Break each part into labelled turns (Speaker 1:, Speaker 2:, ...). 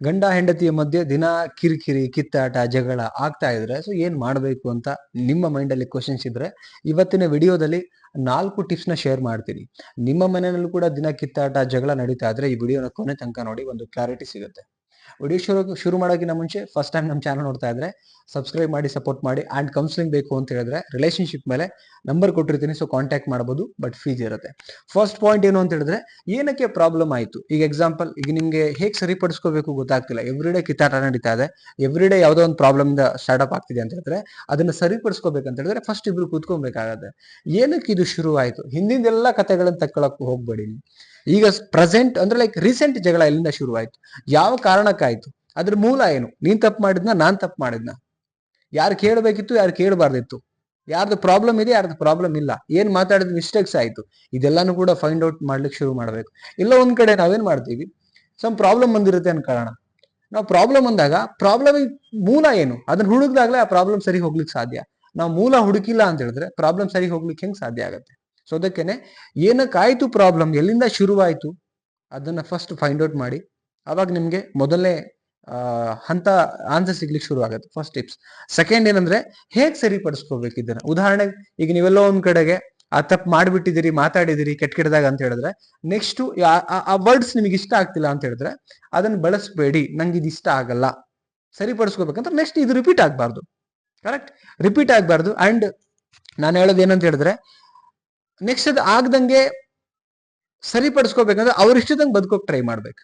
Speaker 1: ಗಂಡ ಹೆಂಡತಿಯ ಮಧ್ಯೆ ದಿನ ಕಿರಿಕಿರಿ, ಕಿತ್ತಾಟ, ಜಗಳ ಆಗ್ತಾ ಇದ್ರೆ ಸೊ ಏನ್ ಮಾಡಬೇಕು ಅಂತ ನಿಮ್ಮ ಮೈಂಡ್ ಅಲ್ಲಿ ಕ್ವಶನ್ಸ್ ಇದ್ರೆ, ಇವತ್ತಿನ ವಿಡಿಯೋದಲ್ಲಿ ನಾಲ್ಕು ಟಿಪ್ಸ್ನ ಶೇರ್ ಮಾಡ್ತೀನಿ. ನಿಮ್ಮ ಮನೆಯಲ್ಲೂ ಕೂಡ ದಿನ ಕಿತ್ತಾಟ, ಜಗಳ ನಡೀತಾ ಇದ್ರೆ ಈ ವಿಡಿಯೋನ ಕೊನೆ ತನಕ ನೋಡಿ ಒಂದು ಕ್ಲಾರಿಟಿ ಸಿಗುತ್ತೆ. ವಿಡಿಯೋ ಶುರು ಶುರು ಮಾಡೋಕ್ಕಿಂತ ಮುಂಚೆ ಫಸ್ಟ್ ಟೈಮ್ ನಮ್ಮ ಚಾನಲ್ ನೋಡ್ತಾ ಇದ್ರೆ ಸಬ್ಸ್ಕ್ರೈಬ್ ಮಾಡಿ ಸಪೋರ್ಟ್ ಮಾಡಿ ಆ್ಯಂಡ್ ಕೌನ್ಸಿಲಿಂಗ್ ಬೇಕು ಅಂತ ಹೇಳಿದ್ರೆ ರಿಲೇಶನ್ಶಿಪ್ ಮೇಲೆ ನಂಬರ್ ಕೊಟ್ಟಿರ್ತೀನಿ ಸೊ ಕಾಂಟ್ಯಾಕ್ಟ್ ಮಾಡ್ಬೋದು ಬಟ್ ಫೀಸ್ ಇರುತ್ತೆ. ಫಸ್ಟ್ ಪಾಯಿಂಟ್ ಏನು ಅಂತ ಹೇಳಿದ್ರೆ ಏನಕ್ಕೆ ಪ್ರಾಬ್ಲಮ್ ಆಯಿತು? ಈಗ ಎಕ್ಸಾಂಪಲ್ ಈಗ ನಿಮಗೆ ಹೇಗೆ ಸರಿಪಡಿಸ್ಕೋಬೇಕು ಗೊತ್ತಾಗ್ತಿಲ್ಲ. ಎವ್ರಿ ಡೇ ಕಿತ್ತಾಟ ನಡೀತಾ ಇದೆ. ಎವ್ರಿ ಡೇ ಯಾವುದೋ ಒಂದು ಪ್ರಾಬ್ಲಮ್ ಇಂದ ಸ್ಟಾರ್ಟ್ಅಪ್ ಆಗ್ತಿದೆ ಅಂತ ಹೇಳಿದ್ರೆ ಅದನ್ನ ಸರಿಪಡಿಸ್ಕೋಬೇಕಂತ ಹೇಳಿದ್ರೆ ಫಸ್ಟ್ ಇಬ್ರು ಕೂತ್ಕೊಬೇಕಾಗತ್ತೆ. ಏನಕ್ಕೆ ಇದು ಶುರು ಆಯಿತು ಹಿಂದಿಂದೆಲ್ಲ ಕಥೆಗಳನ್ನು ತಕ್ಕೊಳಕ್ಕೆ ಹೋಗ್ಬೇಡಿ. ಈಗ ಪ್ರೆಸೆಂಟ್ ಅಂದ್ರೆ ಲೈಕ್ ರೀಸೆಂಟ್ ಜಗಳ ಎಲ್ಲಿಂದ ಶುರುವಾಯ್ತು? ಯಾವ ಕಾರಣಕ್ಕಾಯ್ತು? ಅದ್ರ ಮೂಲ ಏನು? ನೀನ್ ತಪ್ಪು ಮಾಡಿದ್ನ, ನಾನ್ ತಪ್ಪು ಮಾಡಿದ್ನ? ಯಾರು ಕೇಳಬೇಕಿತ್ತು, ಯಾರು ಕೇಳಬಾರ್ದಿತ್ತು? ಯಾರ್ದು ಪ್ರಾಬ್ಲಮ್ ಇದೆ, ಯಾರ್ದು ಪ್ರಾಬ್ಲಮ್ ಇಲ್ಲ. ಏನ್ ಮಾತಾಡಿದ ಮಿಸ್ಟೇಕ್ಸ್ ಆಯ್ತು. ಇದೆಲ್ಲಾನು ಕೂಡ ಫೈಂಡ್ ಔಟ್ ಮಾಡ್ಲಿಕ್ಕೆ ಶುರು ಮಾಡ್ಬೇಕು. ಇಲ್ಲ, ಒಂದ್ ಕಡೆ ನಾವೇನ್ ಮಾಡ್ತೀವಿ? ಸಮ್ ಪ್ರಾಬ್ಲಮ್ ಬಂದಿರುತ್ತೆ ಕಾರಣ. ನಾವು ಪ್ರಾಬ್ಲಮ್ ಅಂದಾಗ ಪ್ರಾಬ್ಲಮ್ ಮೂಲ ಏನು? ಅದನ್ನ ಹುಡುಕ್ದಾಗ್ಲೇ ಆ ಪ್ರಾಬ್ಲಮ್ ಸರಿ ಹೋಗ್ಲಿಕ್ಕೆ ಸಾಧ್ಯ. ನಾವು ಮೂಲ ಹುಡುಕಿಲ್ಲ ಅಂತ ಹೇಳಿದ್ರೆ ಪ್ರಾಬ್ಲಮ್ ಸರಿ ಹೋಗ್ಲಿಕ್ಕೆ ಹೆಂಗ್ ಸಾಧ್ಯ ಆಗತ್ತೆ? ಸೊ ಅದಕ್ಕೇನೆ ಏನಕ್ಕಾಯ್ತು ಪ್ರಾಬ್ಲಮ್ ಎಲ್ಲಿಂದ ಶುರುವಾಯಿತು? ಅದನ್ನ ಫಸ್ಟ್ ಫೈಂಡ್ ಔಟ್ ಮಾಡಿ. ಅವಾಗ ನಿಮಗೆ ಮೊದಲನೇ ಹಂತ ಆನ್ಸರ್ ಸಿಗ್ಲಿಕ್ಕೆ ಶುರು ಆಗುತ್ತೆ ಫಸ್ಟ್ ಟಿಪ್ಸ್ ಸೆಕೆಂಡ್ ಏನಂದ್ರೆ ಹೇಗೆ ಸರಿಪಡಿಸ್ಕೋಬೇಕು ಇದನ್ನ? ಉದಾಹರಣೆಗೆ ಈಗ ನೀವೆಲ್ಲೋ ಒಂದ್ ಕಡೆಗೆ, ಆ ತಪ್ಪು ಮಾಡ್ಬಿಟ್ಟಿದ್ದೀರಿ ಮಾತಾಡಿದಿರಿ ಕೆಟ್ಟ ಕೆಟ್ಟದಾಗ ಅಂತ ಹೇಳಿದ್ರೆ ನೆಕ್ಸ್ಟ್ ಆ ವರ್ಡ್ಸ್ ನಿಮಗೆ ಇಷ್ಟ ಆಗ್ತಿಲ್ಲ ಅಂತ ಹೇಳಿದ್ರೆ, ಅದನ್ನ ಬಳಸಬೇಡಿ. ನಂಗೆ ಇದು ಇಷ್ಟ ಆಗಲ್ಲ. ಸರಿಪಡಿಸ್ಕೋಬೇಕಂದ್ರೆ ನೆಕ್ಸ್ಟ್ ಇದು ರಿಪೀಟ್ ಆಗಬಾರ್ದು. ಕರೆಕ್ಟ್ ರಿಪೀಟ್ ಆಗ್ಬಾರ್ದು. ಅಂಡ್ ನಾನು ಹೇಳೋದು ಏನಂತ ಹೇಳಿದ್ರೆ ನೆಕ್ಸ್ಟ್ ಅದು ಆಗ್ದಂಗೆ ಸರಿಪಡಿಸ್ಕೋಬೇಕಂದ್ರೆ ಅವ್ರ ಇಷ್ಟದಂಗೆ ಬದುಕೋಕ್ ಟ್ರೈ ಮಾಡ್ಬೇಕು.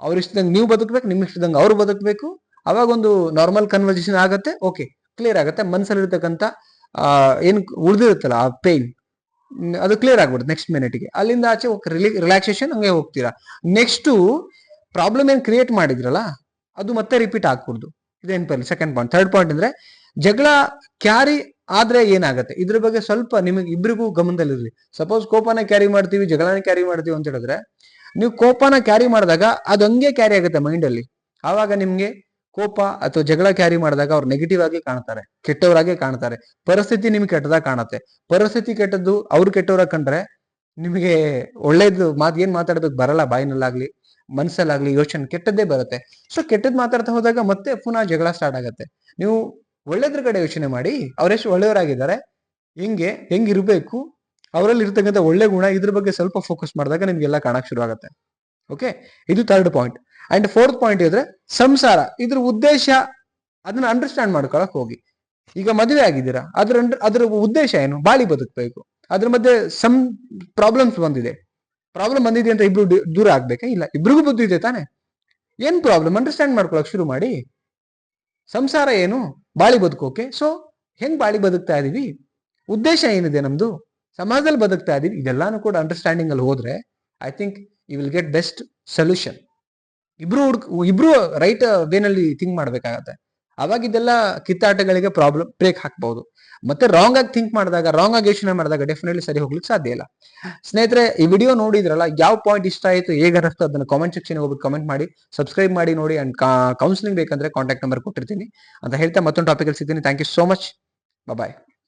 Speaker 1: ಅವ್ರ ಇಷ್ಟದಂಗೆ ನೀವು ಬದುಕ್ಬೇಕು, ನಿಮ್ ಇಷ್ಟದಂಗೆ ಅವ್ರು ಬದುಕಬೇಕು. ಅವಾಗ ಒಂದು ನಾರ್ಮಲ್ ಕನ್ವರ್ಸೇಷನ್ ಆಗತ್ತೆ ಓಕೆ ಕ್ಲಿಯರ್ ಆಗುತ್ತೆ. ಮನ್ಸಲ್ಲಿರ್ತಕ್ಕಂಥ ಏನು ಉಳಿದಿರುತ್ತಲ್ಲ, ಆ ಪೇನ್ ಅದು ಕ್ಲಿಯರ್ ಆಗ್ಬಿಡುತ್ತೆ ನೆಕ್ಸ್ಟ್ ಮಿನಿಟ್ಗೆ ಅಲ್ಲಿಂದ ಆಚೆ ರಿಲ್ಯಾಕ್ಸೇಷನ್ ಹಂಗೆ ಹೋಗ್ತೀರಾ. ನೆಕ್ಸ್ಟ್ ಪ್ರಾಬ್ಲಮ್ ಏನು ಕ್ರಿಯೇಟ್ ಮಾಡಿದ್ರಲ್ಲ, ಅದು ಮತ್ತೆ ರಿಪೀಟ್ ಆಗ್ಕೂಡ್ದು ಇದೇನು ಸೆಕೆಂಡ್ ಪಾಯಿಂಟ್ ಥರ್ಡ್ ಪಾಯಿಂಟ್ ಅಂದ್ರೆ ಜಗಳ, ಕ್ಯಾರಿ ಆದ್ರೆ ಏನಾಗುತ್ತೆ? ಇದ್ರ ಬಗ್ಗೆ ಸ್ವಲ್ಪ ನಿಮಗೆ ಇಬ್ಬರಿಗೂ ಗಮನದಲ್ಲಿರಲಿ ಸಪೋಸ್ ಕೋಪನ ಕ್ಯಾರಿ ಮಾಡ್ತೀವಿ, ಜಗಳನ ಕ್ಯಾರಿ ಮಾಡ್ತೀವಿ ಅಂತ ಹೇಳಿದ್ರೆ, ನೀವು ಕೋಪನ ಕ್ಯಾರಿ ಮಾಡಿದಾಗ ಅದು ಹಂಗೆ ಕ್ಯಾರಿ ಆಗುತ್ತೆ ಮೈಂಡ್ ಅಲ್ಲಿ. ಆವಾಗ ನಿಮ್ಗೆ ಕೋಪ ಅಥವಾ ಜಗಳ ಕ್ಯಾರಿ ಮಾಡಿದಾಗ ಅವ್ರು ನೆಗೆಟಿವ್ ಆಗಿ ಕಾಣ್ತಾರೆ, ಕೆಟ್ಟವರಾಗೆ ಕಾಣ್ತಾರೆ. ಪರಿಸ್ಥಿತಿ ನಿಮ್ಗೆ ಕೆಟ್ಟದಾಗ ಕಾಣುತ್ತೆ. ಪರಿಸ್ಥಿತಿ ಕೆಟ್ಟದ್ದು ಅವ್ರು ಕೆಟ್ಟವ್ರ ಕಂಡ್ರೆ ನಿಮಗೆ ಒಳ್ಳೇದು ಮಾತು, ಏನ್ ಮಾತಾಡ್ಬೇಕು ಬರಲ್ಲ ಬಾಯಿನಲ್ಲಾಗ್ಲಿ, ಮನ್ಸಲ್ಲಾಗ್ಲಿ, ಯೋಚನೆ ಕೆಟ್ಟದ್ದೇ ಬರುತ್ತೆ. ಸೊ ಕೆಟ್ಟದ್ ಮಾತಾಡ್ತಾ ಹೋದಾಗ ಮತ್ತೆ ಪುನಃ ಜಗಳ ಸ್ಟಾರ್ಟ್ ಆಗುತ್ತೆ. ನೀವು ಒಳ್ಳೇದ್ರ ಕಡೆ ಯೋಚನೆ ಮಾಡಿ ಅವರೆಷ್ಟು ಒಳ್ಳೆಯವರಾಗಿದ್ದಾರೆ, ಹೆಂಗೆ ಹೆಂಗಿರಬೇಕು, ಅವರಲ್ಲಿ ಇರ್ತಕ್ಕಂಥ ಒಳ್ಳೆ ಗುಣ ಇದ್ರ ಬಗ್ಗೆ ಸ್ವಲ್ಪ ಫೋಕಸ್ ಮಾಡಿದಾಗ ನಿಮ್ಗೆಲ್ಲ ಕಾಣಕ್ಕೆ ಶುರು ಆಗುತ್ತೆ ಓಕೆ ಇದು third point and fourth point ಇದ್ರೆ ಸಂಸಾರ. ಇದ್ರ ಉದ್ದೇಶ ಅದನ್ನ ಅಂಡರ್ಸ್ಟ್ಯಾಂಡ್ ಮಾಡ್ಕೊಳಕ್ ಹೋಗಿ. ಈಗ ಮದುವೆ ಆಗಿದ್ದೀರಾ? ಅದ್ರ ಅದ್ರ ಉದ್ದೇಶ ಏನು? ಬಾಳಿ ಬದುಕಬೇಕು. ಅದ್ರ ಮಧ್ಯೆ ಸಮ್ ಪ್ರಾಬ್ಲಮ್ಸ್ ಬಂದಿದೆ. ಪ್ರಾಬ್ಲಮ್ ಬಂದಿದೆ ಅಂತ ಇಬ್ರು ದೂರ ಆಗ್ಬೇಕಾ? ಇಲ್ಲ. ಇಬ್ರಿಗೂ ಬುದ್ಧಿ ಇದೆ ತಾನೆ. ಏನ್ ಪ್ರಾಬ್ಲಮ್ ಅಂಡರ್ಸ್ಟ್ಯಾಂಡ್ ಮಾಡ್ಕೊಳಕ್ ಶುರು ಮಾಡಿ. ಸಂಸಾರ ಏನು? ಬಾಳಿ ಬದುಕೋಕೆ ಸೊ ಹೆಂಗ್ ಬಾಳಿ ಬದುಕ್ತಾ ಇದೀವಿ? ಉದ್ದೇಶ ಏನಿದೆ ನಮ್ದು? ಸಮಾಜದಲ್ಲಿ ಬದುಕ್ತಾ ಇದೀವಿ. ಇದೆಲ್ಲಾನು ಕೂಡ ಅಂಡರ್ಸ್ಟ್ಯಾಂಡಿಂಗ್ ಅಲ್ಲಿ ಹೋದ್ರೆ I think you will get best solution ಇಬ್ರು ಹುಡ್ಕ ಇಬ್ರು ರೈಟ್ ವೇನಲ್ಲಿ ಥಿಂಕ್ ಮಾಡ್ಬೇಕಾಗತ್ತೆ. ಅವಾಗ ಇದೆಲ್ಲ ಕಿತ್ತಾಟಗಳಿಗೆ ಪ್ರಾಬ್ಲಮ್ ಬ್ರೇಕ್ ಹಾಕ್ಬಹುದು ಮತ್ತೆ ರಾಂಗ್ ಆಗಿ ಥಿಂಕ್ ಮಾಡಿದಾಗ ರಾಂಗ್ ಆಗಿ ಯೋಚನೆ ಮಾಡಿದಾಗ ಡೆಫಿನೆಟ್ಲಿ ಸರಿ ಹೋಗ್ಲಿಕ್ಕೆ ಸಾಧ್ಯ ಇಲ್ಲ. ಸ್ನೇಹಿತರೆ, ಈ ವಿಡಿಯೋ ನೋಡಿದ್ರಲ್ಲ, ಯಾವ ಪಾಯಿಂಟ್ ಇಷ್ಟ ಆಯ್ತು, ಹೇಗೆ ಅನಿಸ್ತು ಅದನ್ನ ಕಾಮೆಂಟ್ ಸೆಕ್ಷನ್ ಹೋಗಿ ಕಮೆಂಟ್ ಮಾಡಿ ಸಬ್ಸ್ಕ್ರೈಬ್ ಮಾಡಿ, ನೋಡಿ ಅಂಡ್ ಕೌನ್ಸಿಲಿಂಗ್ ಬೇಕಂದ್ರೆ ಕಾಂಟ್ಯಾಕ್ಟ್ ನಂಬರ್ ಕೊಟ್ಟಿರ್ತೀನಿ. ಅಂತ ಹೇಳ್ತಾ ಮತ್ತೊಂದು ಟಾಪಿಕಲ್ಲಿ ಸಿಗ್ತೀನಿ. Thank you so much bye